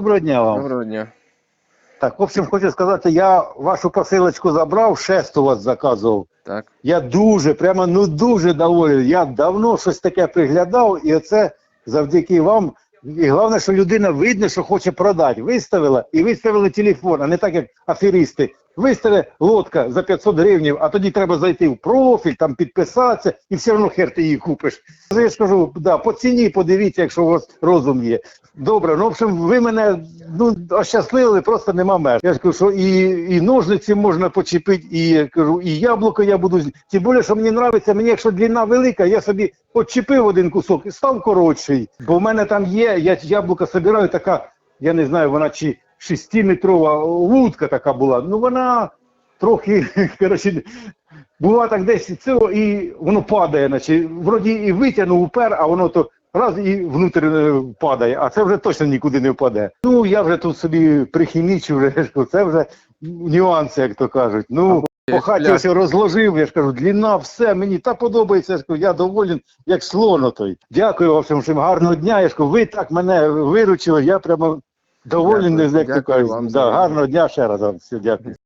Доброго дня вам. Доброго дня. Так, в общем, хочу сказати, я вашу посилочку забрав, шест у вас заказував. Так. Я дуже, прямо ну дуже доволен. Я давно щось таке приглядав, і оце завдяки вам. І головне, що людина видно, що хоче продати. Виставила і виставили телефон, а не так, як аферісти. Вистави лодка за 500 гривень, а тоді треба зайти в профіль, там підписатися, і все одно хер ти її купиш. Я ж кажу, да, по ціні подивіться, якщо у вас розум є. Добре, ну в общем, ви мене ну ощасливили, просто нема меж. Я ж кажу, що і, і ножниці можна почепити, і кажу, і яблуко я буду. Тим більше, що мені подобається, мені якщо длина велика, я собі почепив один кусок і став коротший. Бо в мене там є, я яблука собираю, така, я не знаю, вона чи шестиметрова вудка така була. Ну вона трохи, коротше, була так десь цього, і воно падає, наче вроді і витягнув упер, а воно то раз і внутрі е, падає, а це вже точно нікуди не впаде. Ну я вже тут собі прихімічу, вже це вже нюанси, як то кажуть. Ну. По хаті ось розложив, я ж кажу, длина, все, мені та подобається, я ж кажу, я доволен, як слон той. Дякую вам всім гарного дня. Я ж кажу, ви так мене виручили, я прямо Дякую. як Дякую кажуть. Да, гарного дня ще раз вам. Дякую.